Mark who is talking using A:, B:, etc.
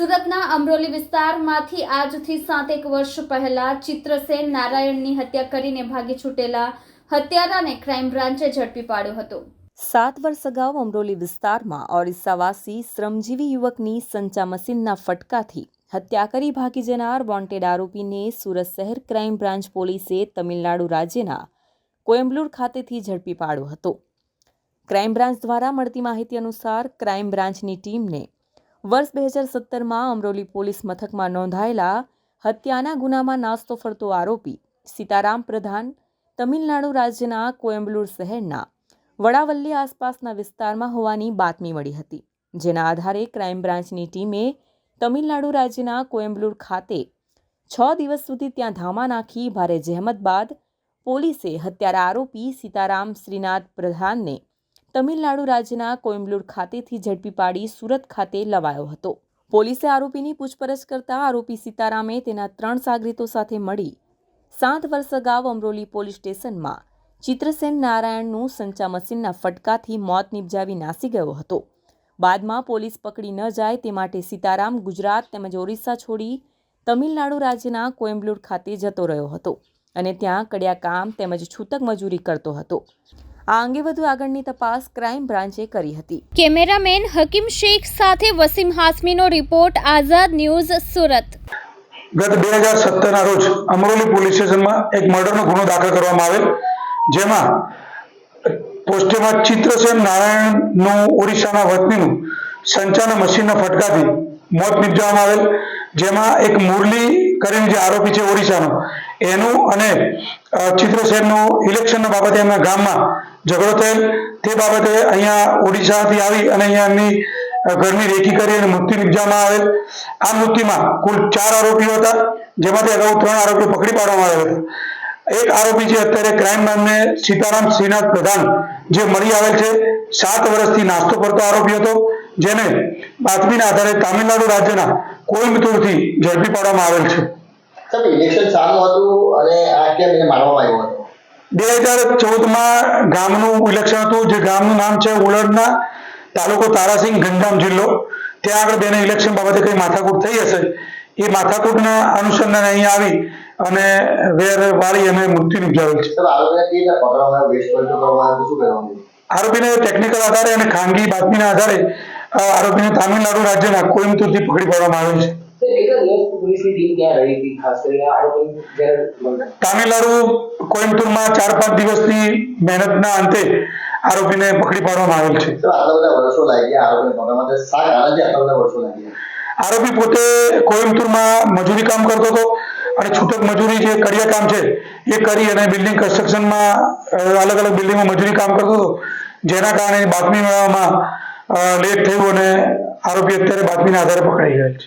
A: સુરતના અમરોલી વિસ્તારમાંથી આજથી સાતેક વર્ષ પહેલા ચિત્રસેન નારાયણની હત્યા કરીને ભાગી છૂટેલા હત્યારાને ક્રાઇમ બ્રાન્ચે ઝડપી પાડ્યો હતો.
B: સાત વર્ષ અગાઉ અમરોલી વિસ્તારમાં ઓરિસ્સાવાસી શ્રમજીવી યુવકની સંચા મશીનના ફટકાથી હત્યા કરી ભાગી જનાર વોન્ટેડ આરોપીને સુરત શહેર ક્રાઇમ બ્રાન્ચ પોલીસે તમિલનાડુ રાજ્યના કોયમ્બલુર ખાતેથી ઝડપી પાડ્યો હતો. ક્રાઇમ બ્રાન્ચ દ્વારા મળતી માહિતી અનુસાર ક્રાઇમ બ્રાન્ચની ટીમને વર્ષ બે હજાર સત્તરમાં અમરોલી પોલીસ મથકમાં નોંધાયેલા હત્યાના ગુનામાં નાસ્તો ફરતો આરોપી સીતારામ પ્રધાન તમિલનાડુ રાજ્યના કોયમ્બલુર શહેરના વડાવલ્લી આસપાસના વિસ્તારમાં હોવાની બાતમી મળી હતી, જેના આધારે ક્રાઇમ બ્રાન્ચની ટીમે તમિલનાડુ રાજ્યના કોયમ્બલુર ખાતે છ દિવસ સુધી ત્યાં ધામા નાખી ભારે જહેમત બાદ પોલીસે હત્યારા આરોપી સીતારામ શ્રીનાથ પ્રધાનને તમિલનાડુ રાજ્યના કોઇમ્બલુર ખાતેથી ઝડપી પાડી સુરત ખાતે લવાયો હતો. પોલીસે આરોપીની પૂછપરછ કરતા આરોપી સીતારામે તેના ત્રણ સાગરીતો સાથે મળી સાત વર્ષ અગાઉ અમરોલી પોલીસ સ્ટેશનમાં ચિત્રસેન નારાયણનું સંચા મશીનના ફટકાથી મોત નિપજાવી નાસી ગયો હતો. બાદમાં પોલીસ પકડી ન જાય તે માટે સીતારામ ગુજરાત તેમજ ઓરિસ્સા છોડી તમિલનાડુ રાજ્યના કોયમ્બલુર ખાતે જતો રહ્યો હતો અને ત્યાં કડિયા કામ તેમજ છૂતક મજૂરી કરતો હતો. આ અંગે વધુ આગળની તપાસ ક્રાઇમ બ્રાન્ચે કરી હતી.
A: કેમેરામેન હકીમ શેખ સાથે વસીમ હાસમીનો રિપોર્ટ આઝાદ ન્યૂઝ સુરત.
C: ગત બે હજાર સત્તરના રોજ અમરોલી પોલીસ સ્ટેશનમાં એક મર્ડરનો ગુનો દાખલ કરવામાં આવેલ જેમાં પોસ્ટેમાં ચિત્રસેન નારાયણનું ઓડિશાના વતનીનું સંચાલન મશીનના ફટકાથી મોત નિપજાવવામાં આવેલ જેમાં એક મુરલી કરીને જે આરોપી છે ઓડિશાનો એનું અને ચિત્રસેનનું ઇલેક્શનના બાબતે એમના ગામમાં ઝઘડો થયેલ. તે બાબતે અહીંયા ઓડિશાથી આવી અને અહીંયા એમની ઘરની રેકી કરી અને મૃત્યુ નિપજાવવામાં આવેલ. આ મૃત્યુમાં કુલ ચાર આરોપીઓ હતા, જેમાંથી અગાઉ ત્રણ આરોપીઓ પકડી પાડવામાં આવ્યા હતા. એક આરોપી છે, અત્યારે ક્રાઇમ નામને સીતારામ શ્રીનાથ પ્રધાન, જે મળી આવેલ છે. સાત વર્ષથી નાસ્તો કરતો આરોપી હતો, જેને બાતમીના આધારે તામિલનાડુ રાજ્યના કોઇમ્બતુરથી ઝડપી પાડવામાં આવેલ છે.
D: સાહેબ ઇલેક્શન સારું હતું અને આ કેમ એને મારવામાં આવ્યો હતો.
C: બે હજાર ચૌદમાં ગામનું ઇલેક્શન હતું જે ગામનું નામ છે ઉલડના તાલુકો તારાસિંગ ગંગામ જિલ્લો. ત્યાં આગળ બેને ઇલેક્શન બાબતે કઈ માથાકૂટ થઈ હશે? એ માથાકૂટના અનુસંધાને અહીંયા આવી અને વેર વાળી અમે મૃત્યુ નિપજાવેલ છે.
D: આરોપીને આવ્યો? આવ્યો
C: ટેકનિકલ આધારે અને ખાનગી બાતમીના આધારે આરોપીને તામિલનાડુ રાજ્યના કોઈમ્બતુરથી પકડી પાડવામાં આવેલ છે.
E: તો કેટલા પોલીસની ટીમ ત્યાં રહી હતી? ખાસ કરીને આરોપી
C: તામિલનાડુ કોઇમ્બતુરમાં ચાર પાંચ દિવસની મહેનતના અંતે આરોપીને પકડી પાડવામાં આવેલ છે.
D: આટલા બધા વર્ષો લાગ્યા આરોપીને પકડવા માટે આટલા બધા વર્ષો લાગ્યા.
C: આરોપી પોતે કોઈમ્બતુરમાં મજૂરી કામ કરતો હતો અને છૂટક મજૂરી જે કડિયા કામ છે એ કરી અને બિલ્ડિંગ કન્સ્ટ્રક્શનમાં અલગ અલગ બિલ્ડિંગમાં મજૂરી કામ કરતો હતો. જેના કારણે બાતમી મેળવવામાં લેટ થયું અને આરોપી અત્યારે બાતમીના આધારે પકડાઈ ગયેલ છે.